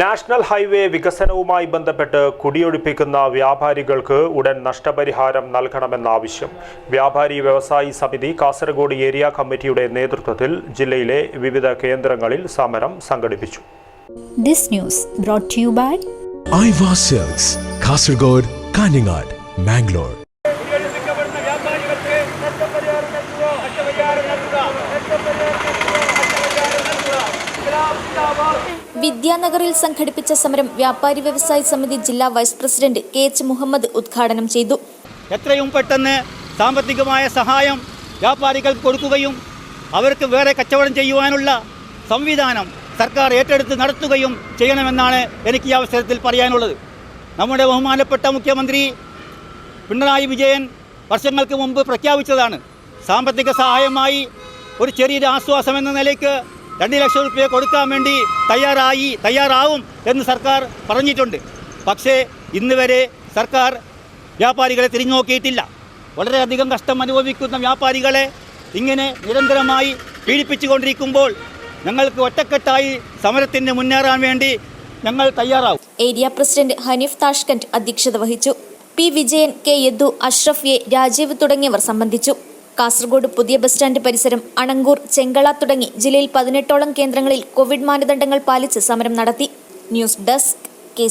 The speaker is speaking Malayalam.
നാഷണൽ ഹൈവേ വികസനവുമായി ബന്ധപ്പെട്ട് കുടിയൊഴിപ്പിക്കുന്ന വ്യാപാരികൾക്ക് ഉടൻ നഷ്ടപരിഹാരം നൽകണമെന്ന ആവശ്യം. വ്യാപാരി വ്യവസായി സമിതി കാസർഗോഡ് ഏരിയ കമ്മിറ്റിയുടെ നേതൃത്വത്തിൽ ജില്ലയിലെ വിവിധ കേന്ദ്രങ്ങളിൽ സമരം സംഘടിപ്പിച്ചു. This news brought to you by Aiwa sales Kasaragod Kanhangad Mangalore കുടിയൊഴിപ്പിക്കപ്പെടുന്ന വ്യാപാരികൾക്ക് നഷ്ടപരിഹാരം നൽകുക നഷ്ടപരിഹാരം നൽകുക നഷ്ടപരിഹാരം നൽകുക നഷ്ടപരിഹാരം നൽകുക ഇസ്ലാം സിന്ദാബാദ് വിദ്യാനഗറിൽ സംഘടിപ്പിച്ച സമരം വ്യാപാരി വ്യവസായി സമിതി ജില്ലാ vice president K H Muhammad ഉദ്ഘാടനം ചെയ്തു. എത്രയും പെട്ടെന്ന് സാമ്പത്തികമായ സഹായം വ്യാപാരികൾ കൊടുക്കുകയും അവർക്ക് വേറെ കച്ചവടം ചെയ്യുവാനുള്ള സംവിധാനം സർക്കാർ ഏറ്റെടുത്ത് നടത്തുകയും ചെയ്യണമെന്നാണ് എനിക്ക് ഈ അവസരത്തിൽ പറയാനുള്ളത്. നമ്മുടെ ബഹുമാനപ്പെട്ട മുഖ്യമന്ത്രി പിണറായി വിജയൻ വർഷങ്ങൾക്ക് മുമ്പ് പ്രഖ്യാപിച്ചതാണ് സാമ്പത്തിക സഹായമായി ഒരു ചെറിയൊരു ആശ്വാസം എന്ന നിലയ്ക്ക് രണ്ട് ലക്ഷം റുപ്യ കൊടുക്കാൻ വേണ്ടി തയ്യാറായി തയ്യാറാവും എന്ന് സർക്കാർ പറഞ്ഞിട്ടുണ്ട്. പക്ഷേ ഇന്ന് വരെ സർക്കാർ വ്യാപാരികളെ തിരിഞ്ഞു നോക്കിയിട്ടില്ല വളരെയധികം കഷ്ടം അനുഭവിക്കുന്ന വ്യാപാരികളെ ഇങ്ങനെ നിരന്തരമായി പീഡിപ്പിച്ചുകൊണ്ടിരിക്കുമ്പോൾ ഞങ്ങൾക്ക് ഒറ്റക്കെട്ടായി സമരത്തിന് മുന്നേറാൻ വേണ്ടി ഞങ്ങൾ തയ്യാറാവും. ഏരിയ പ്രസിഡന്റ് ഹനീഫ് താഷ്കന്റ് അധ്യക്ഷത വഹിച്ചു. P. Vijayan K. Yadu Ashraf A Rajeev തുടങ്ങിയവർ സംബന്ധിച്ചു. കാസർഗോഡ് പുതിയ ബസ് സ്റ്റാൻഡ് പരിസരം അണങ്കൂർ ചെങ്കള തുടങ്ങി ജില്ലയിൽ പതിനെട്ടോളം കേന്ദ്രങ്ങളിൽ കോവിഡ് മാനദണ്ഡങ്ങൾ പാലിച്ച് സമരം നടത്തി. News desk K